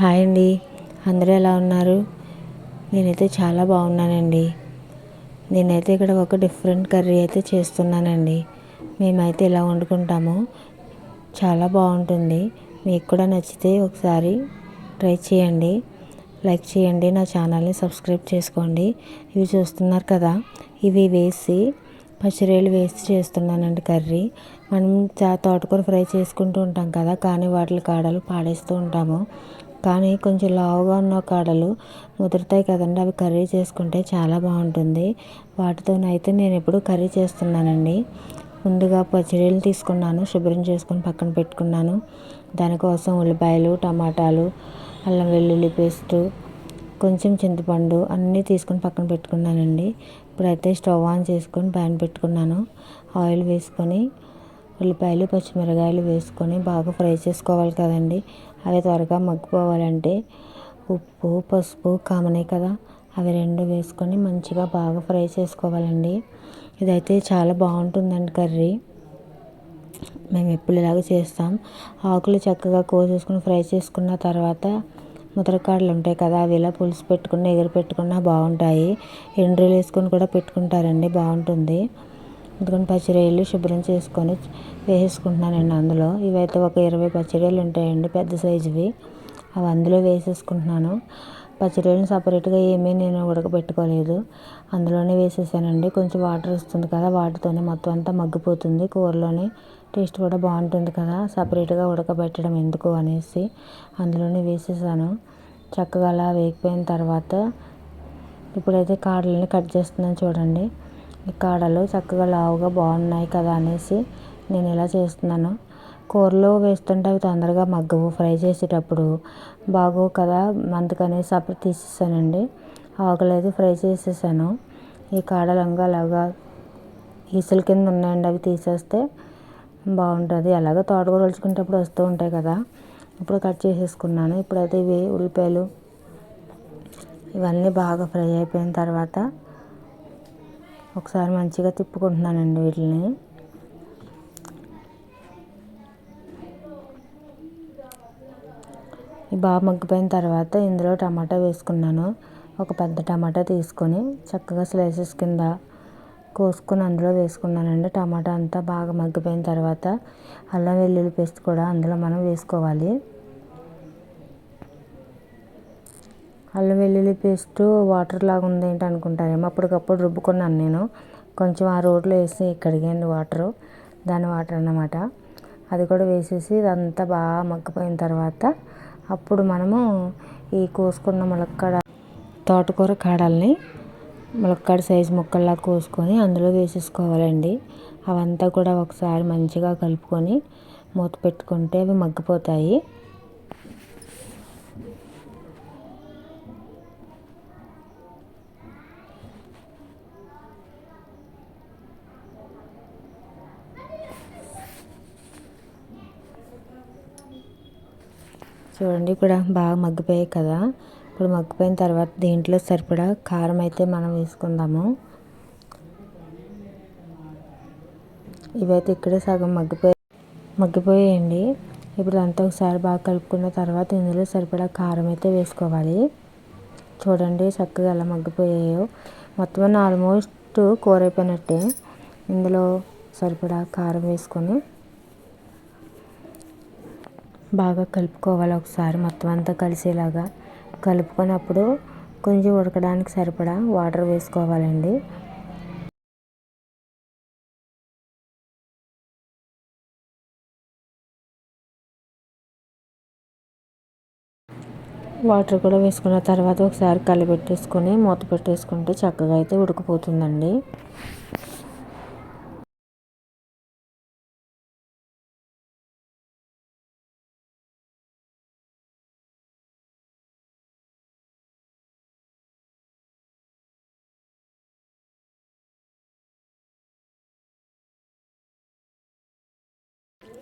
Hi అండి. అందరూ ఎలా ఉన్నారు? నేనైతే చాలా బాగున్నానండి. నేనైతే ఇక్కడ ఒక డిఫరెంట్ కర్రీ అయితే చేస్తున్నానండి. మేమైతే ఇలా వండుకుంటాము చాలా బాగుంటుంది. మీకు కూడా నచ్చితే ఒకసారి ట్రై చేయండి. లైక్ చేయండి నా ఛానల్ని సబ్స్క్రైబ్ చేసుకోండి. ఇవి చూస్తున్నారు కదా ఇవి వేసి పచ్చిరేలు వేసి చేస్తున్నానండి కర్రీ. మనం తోటకూర ఫ్రై చేసుకుంటూ ఉంటాం కదా కానీ వాటి కాడలు పాడేస్తూ ఉంటాము. కానీ కొంచెం లావుగా ఉన్న కాడలు ముదురుతాయి కదండి. అవి కర్రీ చేసుకుంటే చాలా బాగుంటుంది. వాటితోనైతే నేను ఎప్పుడు కర్రీ చేస్తున్నానండి. ముందుగా పచ్చిరొయ్యలు తీసుకున్నాను శుభ్రం చేసుకొని పక్కన పెట్టుకున్నాను. దానికోసం ఉల్లిపాయలు టమాటాలు అల్లం వెల్లుల్లి పేస్టు కొంచెం చింతపండు అన్నీ తీసుకొని పక్కన పెట్టుకున్నానండి. ఇప్పుడైతే స్టవ్ ఆన్ చేసుకొని ప్యాన్ పెట్టుకున్నాను. ఆయిల్ వేసుకొని ఉల్లిపాయలు పచ్చిమిరకాయలు వేసుకొని బాగా ఫ్రై చేసుకోవాలి కదండి. అవి త్వరగా మగ్గిపోవాలంటే ఉప్పు పసుపు కామనే కదా. అవి రెండు వేసుకొని మంచిగా బాగా ఫ్రై చేసుకోవాలండి. ఇదైతే చాలా బాగుంటుందండి కర్రీ. మేము ఎప్పుడు ఇలాగ చేస్తాం. ఆకులు చక్కగా కోసేసుకుని ఫ్రై చేసుకున్న తర్వాత ముద్రకాడలు ఉంటాయి కదా అవి ఇలా పులుసు పెట్టుకుని ఎగురు పెట్టుకున్నా బాగుంటాయి. ఎండ్రీలు వేసుకొని కూడా పెట్టుకుంటారండి బాగుంటుంది. ఎందుకంటే పచ్చిరొయ్యలు శుభ్రం చేసుకొని వేసేసుకుంటున్నానండి అందులో. ఇవైతే ఒక ఇరవై పచ్చిరొయ్యలు ఉంటాయండి పెద్ద సైజువి. అవి అందులో వేసేసుకుంటున్నాను. పచ్చిరొయ్యలు సపరేట్గా ఏమీ నేను ఉడకబెట్టుకోలేదు. అందులోనే వేసేసానండి. కొంచెం వాటర్ వస్తుంది కదా వాటితోనే మొత్తం అంతా మగ్గిపోతుంది. కూరలోనే టేస్ట్ కూడా బాగుంటుంది కదా సపరేట్గా ఉడకబెట్టడం ఎందుకు అనేసి అందులోనే వేసేసాను. చక్కగా అలా వేగిపోయిన తర్వాత ఇప్పుడైతే కాడలని కట్ చేస్తున్నాను చూడండి. కాడలు చక్కగా లావుగా బాగున్నాయి కదా అనేసి నేను ఇలా చేస్తున్నాను. కూరలో వేస్తుంటే అవి తొందరగా మగ్గవు. ఫ్రై చేసేటప్పుడు బాగోవు కదా అందుకనేసి అప్పుడు తీసేసానండి. ఆకులు ఫ్రై చేసేసాను. ఈ కాడలంగా అలాగా ఈసుల కింద ఉన్నాయండి అవి తీసేస్తే బాగుంటుంది. అలాగే తోటకూర వలుచుకునేటప్పుడు వస్తూ ఉంటాయి కదా ఇప్పుడు కట్ చేసేసుకున్నాను. ఇప్పుడైతే ఇవి ఉల్లిపాయలు ఇవన్నీ బాగా ఫ్రై అయిపోయిన తర్వాత ఒకసారి మంచిగా తిప్పుకుంటున్నానండి వీటిని. బాగా మగ్గిపోయిన తర్వాత ఇందులో టమాటా వేసుకున్నాను. ఒక పెద్ద టమాటా తీసుకొని చక్కగా స్లైసెస్ కింద కోసుకొని అందులో వేసుకున్నానండి. టమాటా అంతా బాగా మగ్గిపోయిన తర్వాత అల్లం వెల్లుల్లి పేస్ట్ కూడా అందులో మనం వేసుకోవాలి. అల్లం వెల్లుల్లి పేస్ట్ వాటర్ లాగా ఉంది ఏంటి అనుకుంటారేమో. అప్పటికప్పుడు రుబ్బుకున్నాను నేను. కొంచెం ఆ రోడ్లో వేసి కడిగాను వాటరు. దాని వాటర్ అన్నమాట. అది కూడా వేసేసి ఇదంతా బాగా మగ్గిపోయిన తర్వాత అప్పుడు మనము ఈ కోసుకున్న ములక్కాడ తోటకూర కాడల్ని ములక్కాడ సైజు ముక్కల్లా కోసుకొని అందులో వేసేసుకోవాలండి. అవంతా కూడా ఒకసారి మంచిగా కలుపుకొని మూత పెట్టుకుంటే అవి మగ్గిపోతాయి. చూడండి ఇక్కడ బాగా మగ్గిపోయాయి కదా. ఇప్పుడు మగ్గిపోయిన తర్వాత దీంట్లో సరిపడా కారం అయితే మనం వేసుకుందాము. ఇవైతే ఇక్కడే సగం మగ్గిపోయి మగ్గిపోయాయండి. ఇప్పుడు అంతా ఒకసారి బాగా కలుపుకున్న తర్వాత ఇందులో సరిపడా కారం అయితే వేసుకోవాలి. చూడండి చక్కగా ఎలా మగ్గిపోయాయో. మొత్తం ఆల్మోస్ట్ కూర అయిపోయినట్టే ఇందులో సరిపడా కారం వేసుకొని బాగా కలుపుకోవాలి ఒకసారి మొత్తం అంతా కలిసేలాగా. కలుపుకున్నప్పుడు కొంచెం ఉడకడానికి సరిపడా వాటర్ వేసుకోవాలండి. వాటర్ కూడా వేసుకున్న తర్వాత ఒకసారి కలిపెట్టేసుకొని మూత పెట్టేసుకుంటే చక్కగా అయితే ఉడికిపోతుందండి.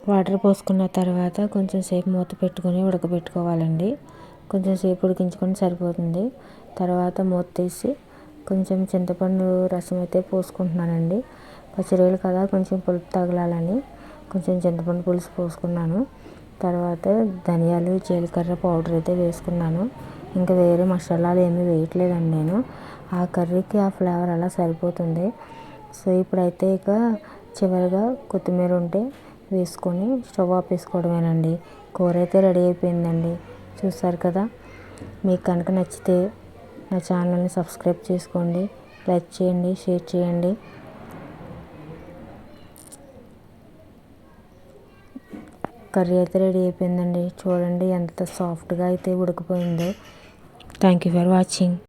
వాటర్ పోసుకున్న తర్వాత కొంచెం సేపు మూత పెట్టుకొని ఉడకబెట్టుకోవాలండి. కొంచెం సేపు ఉడికించుకొని సరిపోతుంది. తర్వాత మూత తీసి కొంచెం చింతపండు రసం అయితే పోసుకుంటున్నానండి. పచ్చిరొయ్యలు కదా కొంచెం పులుపు తగలాలని కొంచెం చింతపండు పులుసు పోసుకున్నాను. తర్వాత ధనియాలు జీలకర్ర పౌడర్ అయితే వేసుకున్నాను. ఇంకా వేరే మసాలాలు ఏమీ వేయట్లేదండి నేను. ఆ కర్రీకి ఆ ఫ్లేవర్ అలా సరిపోతుంది. సో ఇప్పుడైతే ఇక చివరిగా కొత్తిమీర ఉంటే వేసుకొని స్టవ్ ఆపేసుకోవడమేనండి కూర అయితే రెడీ అయిపోయిందండి. చూసారు కదా? మీకు కనుక నచ్చితే నా ఛానల్ని సబ్స్క్రైబ్ చేసుకోండి. లైక్ చేయండి షేర్ చేయండి. కర్రీ అయితే రెడీ అయిపోయిందండి. చూడండి ఎంత సాఫ్ట్గా అయితే ఉడికిపోయిందో. Thank you for watching.